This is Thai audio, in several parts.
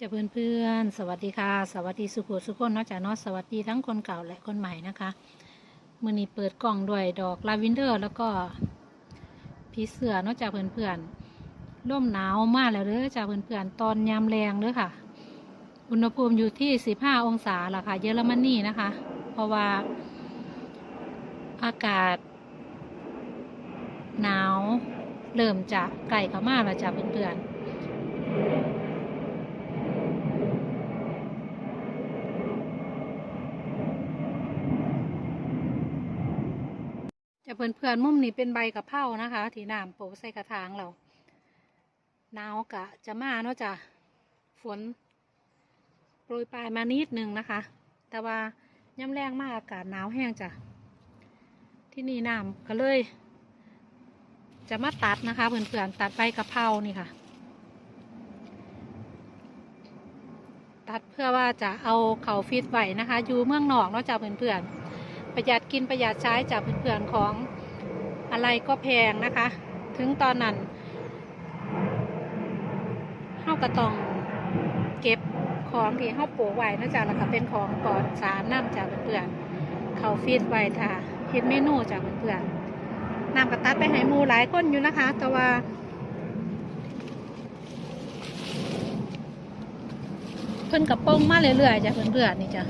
จะเพื่อนเพื่อนๆสวัสดีค่ะ สวัสดีสุขุสุขคนนาะจ้ะเนาะสวัสดีทั้งคนเก่าและคนใหม่นะคะมือนี้เปิดกล่องด้วยดอกลาเวนเดอร์ แล้วก็ผีเสือนาะจ้ะเพื่อนเพื่อนๆร่มหนาวมากแล้วเด้อจ้ะเพื่อนเพื่อนๆตอนยามแรงเด้อค่ะ อุณหภูมิอยู่ที่ 15 องศาล่ะค่ะเยอรมนีนะคะ เพราะว่าอากาศ หนาวเริ่มจะไกลเข้ามาแล้วจ้ะเพื่อนเพื่อน จะเพื่อนๆมุมนี้เป็นใบกะเพรานะคะ ที่น้ำโปะใส่กระถางเราหนาวกะจะมาเนาะจ้ะฝนโปรยปลายมานิดนึงนะคะ แต่ว่าย่ำแรงมากอากาศหนาวแห้งจ้ะที่นี่น้ำก็เลย จะมาตัดนะคะเพื่อนๆตัดใบกะเพรานี่ค่ะ ตัดเพื่อว่าจะเอาเขาฟีดไว้นะคะ อยู่เมืองนอกเนาะจ้ะเพื่อนๆ ประหยัดกินประหยัดใช้จากเพื่อนๆของอะไรก็แพงนะคะ ถึงตอนนั้นเฮาก็ต้องเก็บของที่เฮาปลูกไว้นะจ๊ะแล้วก็เป็นของปลอดสารน้ำจากเพื่อนๆเขาฟีดไว้ค่ะเฮ็ดเมนูจากเพื่อนๆน้ำกระตัดไปให้มูหลายคนอยู่นะคะ แต่ว่าเพิ่นกับป้งมาเรื่อยๆจ้ะเพื่อนๆนี่จ้ะ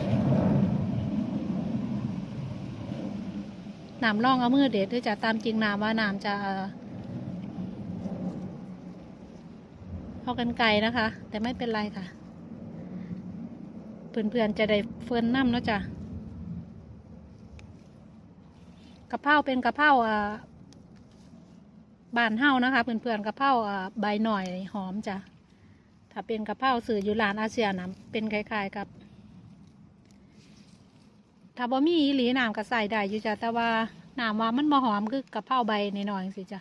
น้ำร่องเอามือเด็ดด้วยจะตามจริงน้ำว่าน้ำจะเอากันไกลนะคะ แต่ไม่เป็นไรค่ะ เพื่อนๆจะได้เฟิร์นน้ำเนาะจ้ะกระเพราเป็นกระเพราอ่าบานเฮานะคะเพื่อนๆกระเพราอ่าใบหน่อยหอมจ้ะถ้าเป็นกระเพราสื่ออยู่ร้านอาเซียนนะเป็นคล้ายๆกับ ถ้าบ่มีอีหลีน้ำก็ใส่ได้อยู่จ้ะแต่ว่าน้ำว่ามันบ่หอมคือกะเพราใบนหน่อยสิจ้ะ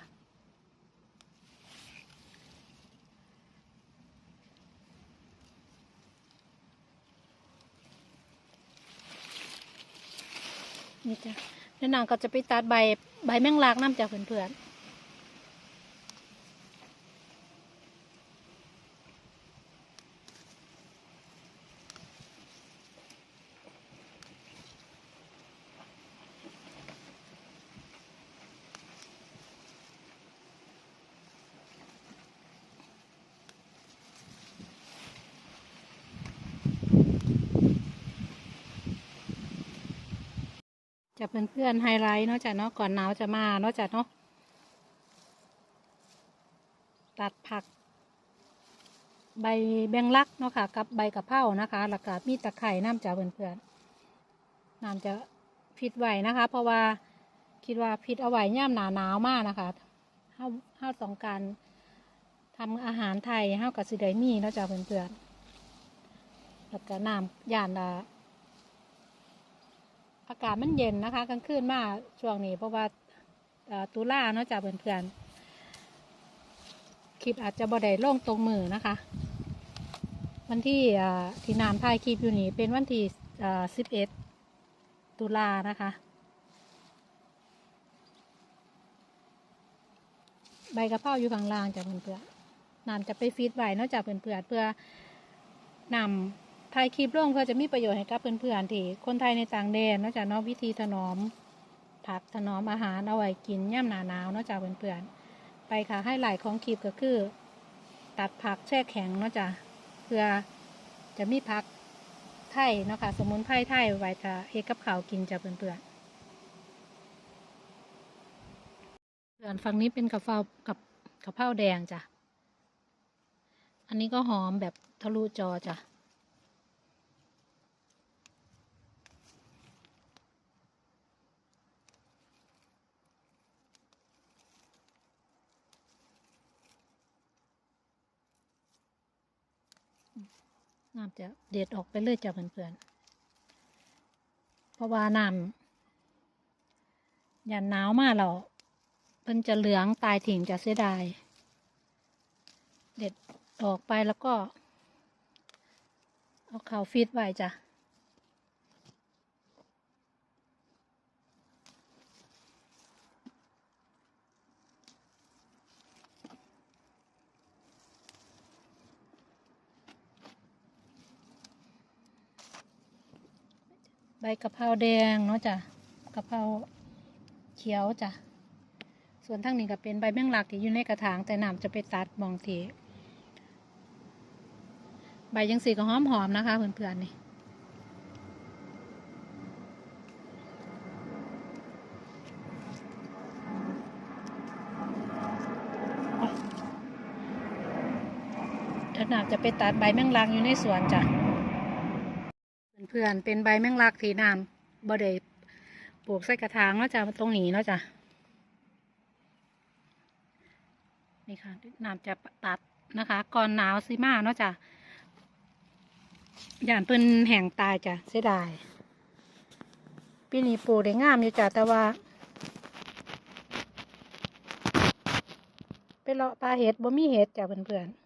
นี่จ้ะแล้วนางก็จะไปตัดใบใบแมงลักน้ำจากเพื่อนๆ เพื่อนๆไฮไลท์นาะจ้ะเนาะก่อนหนาวจะมาเนาะจ้ะเนาะตัดผัก ใบแบงลักเนาะค่ะกับใบกะเพรานะคะแล้วก็มีตะไคร่น้ำจะเพื่อนๆน้ำจะพิดไหวนะคะ เพราะว่าคิดว่าพิดเอาไว้ย่ำหนาหนาวมากนะคะเฮาเฮาต้องการทำอาหารไทยเฮากับสิไดมีเนาะจ้ะเพื่อนๆแล้วก็น้ำย่านอ่า อากาศมันเย็นนะคะกลางคืนมาช่วงนี้เพราะว่าตุลาเนาะจากเพื่อนๆคลิปอาจจะบ่ได้ล่งตรงมือนะคะ วันที่ที่นามถ่ายคลิปอยู่นี่เป็นวันที่สิบเอ็ดตุลานะคะ ใบกระเพราอยู่ข้างล่างจากเพื่อนๆนำจะไปฟีดไว้เนอกจากเพื่อนๆเพื่อนำ ถ่ายคลิปลงเพื่อจะมีประโยชน์ให้กับเพื่อนๆที่คนไทยในต่างแดนนอกจากนอกวิธีถนอม ผักถนอมอาหารเอาไว้กินย่ำหนาหนาวนอกจากเพื่อนๆไปค่ะให้หลายของคลิปก็คือ ตัดผักแช่แข็งนาะจ้ะเพื่อจะมีผักไทยเนาะค่ะสมุนไพรไทยไว้จะเฮ็ดกับข้าวกินจ้ะเพื่อนๆส่วนฝั่งนี้เป็นกะเพรากับกะเพราแดงจ้ะ อันนี้ก็หอมแบบทะลุจอจ้ะ น้ำจะเด็ดออกไปเลยจ้ะเพื่อนๆเพราะว่าน้ำอย่าหนาวมากเราเพิ่นจะเหลืองตายถิ่งจะเสียดาย เด็ดออกไปแล้วก็ เอาเขาฟีดไว้จ้ะ ใบกะเพราแดงเนาะจ้ะกะเพราเขียวจ้ะส่วนทั้งนี้ก็เป็นใบแมงลักที่อยู่ในกระถาง แต่น้ำจะไปตัดมองทีใบยังสีก็หอมหอมๆนะคะเพื่อนๆนี่ถ้าน้ำจะไปตัดใบแมงลักอยู่ในสวนจ้ะ พื่อนๆ เป็นใบแมงลักที่น้ำบ่ได้ปลูกใส่กระถางเนาะจ้ะตรงนี้เนาะจ้ะนี่ค่ะน้ำจะตัดนะคะ ก่อนหนาวสิมาเนาะจ้ะย่านเพิ่นแห้งตายจ้ะเสียดายปีนี้ปลูกได้งามอยู่จ้ะแต่ว่าไปเลาะปลาเห็ดบ่มีเห็ดจ้ะเพื่อนๆ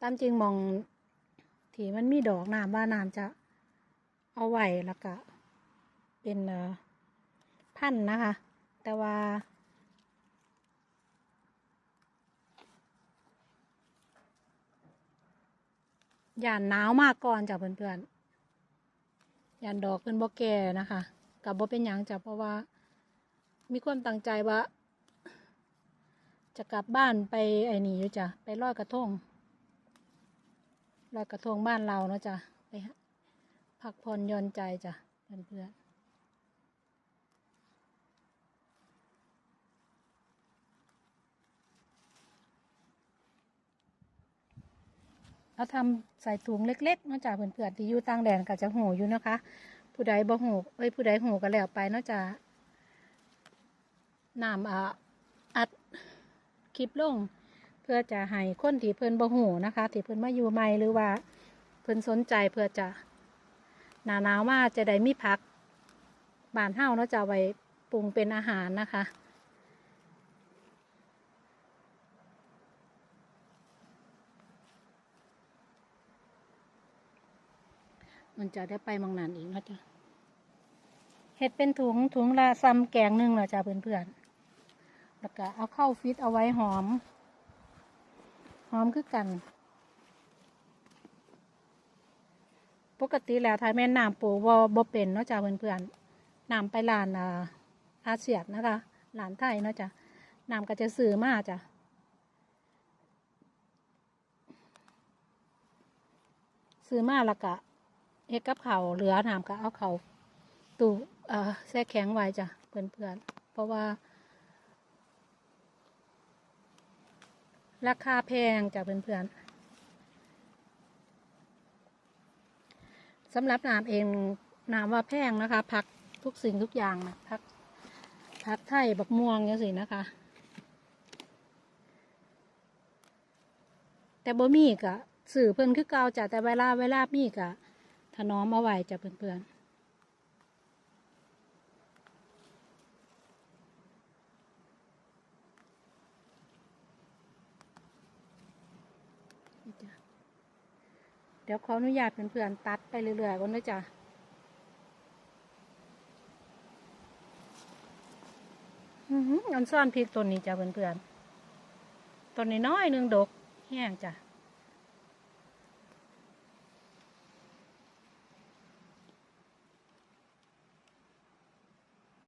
ตามจริงมองที่มันมีดอกน้ำว่าน้ำจะเอาไว้แล้วก็เป็นพันนะคะ แต่ว่า อย่านหนาวมากก่อนจ้ะเพื่อนๆย่านดอกเป็นบ่แก่นะคะกับบ่เป็นยังจ้ะเพราะว่า มีความตั้งใจว่า จะกลับบ้านไปไอ้นี่อยู่จ้ะไปลอยกระทง ลอยกระทงบ้านเราเนาะจ้ะไปพักผ่อนย่อนใจจ้ะเพื่อนๆเราทำใส่ถุงเล็กๆเนาะจ้ะเพื่อนๆที่อยู่ต่างแดนก็จะหูอยู่นะคะ ผู้ใดบ่หูเอ้ยผู้ใดหูก็แล้วไปเนาะจ้ะน้ำอะอัดคลิปลง พื่อจะให้คนที่เพิ่นบ่หูนะคะที่เพิ่นมาอยู่ใหม่หรือว่าเพิ่นสนใจเพื่อจะหนาหนาวมาจะได้มีผักบานเฮาเนาะจะไว้ปรุงเป็นอาหารนะคะมันจะได้ไปมองนานอีกเนาะจ้ะเห็ดเป็นถุงถุงละซ้ำแกงหนึ่งเหรอจ้ะเพื่อนๆแล้วก็เอาเข้าฟิตเอาไว้หอม หอมคือกัน ปกติแล้วถ้าแม่น้ำปูบ่บ่เป็นเนาะจ้ะเพื่อนๆน้ำไปร้านอาอาเซียนนะคะร้านไทยเนาะจ้ะน้ำก็จะซื้อมาจ้ะซื้อมาแล้วก็เฮ็ดกับเขาเหลือน้ำก็เอาเขาตู้เอ่อแช่แข็งไว้จ้ะเพื่อนๆเพราะว่า ราคาแพงจ้ะเพื่อนๆสำหรับน้ำเองน้ำว่าแพงนะคะ ผักทุกสิ่งทุกอย่างนะผักผักไทยบักม่วงเนี่ยสินะคะ แต่บ่มีกะสื่อเพิ่อนคือเก่าจ้ะแต่เวลาเวลามีกะถนอมเอาไว้จ้ะเพื่อนๆนี่จ้ะเดี๋ยวขออนุญาตเพื่อนๆตัดไปเรื่อยๆก่อนนะจ้ะอันซ่อนพริกต้นนี้จ้ะเพื่อนๆต้นนี้น้อยหนึ่งดกแห้งจ้ะ